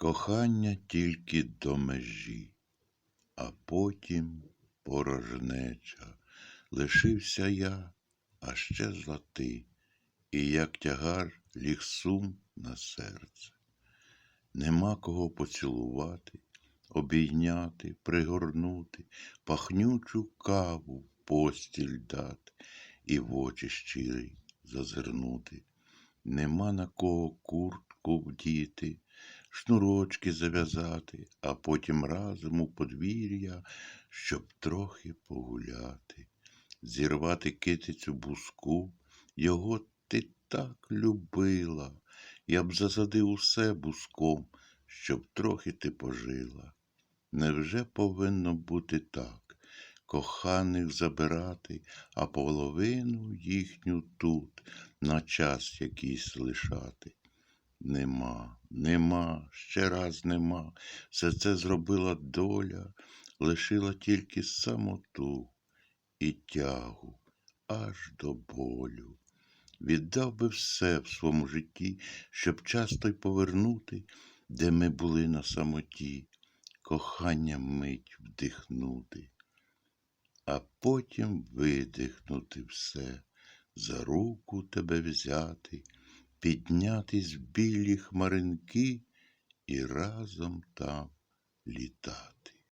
Кохання тільки до межі, а потім порожнеча. Лишився я, а щезла ти, і як тягар ліг сум на серце. Нема кого поцілувати, обійняти, пригорнути, пахнючу каву постіль дати і в очі щирі зазирнути. Нема на кого куртку вдіти, шнурочки зав'язати, а потім разом у подвір'я, щоб трохи погуляти, зірвати китицю буску, його ти так любила, я б засадив усе буском, щоб трохи ти пожила. Невже повинно бути так, коханих забирати, а половину їхню тут на час якийсь лишати? Нема, нема, ще раз нема. Все це зробила доля, лишила тільки самоту і тягу аж до болю. Віддав би все в своєму житті, щоб часто й повернути, де ми були на самоті, кохання мить вдихнути, а потім видихнути все, за руку тебе взяти, піднятись білі хмаринки і разом там літати.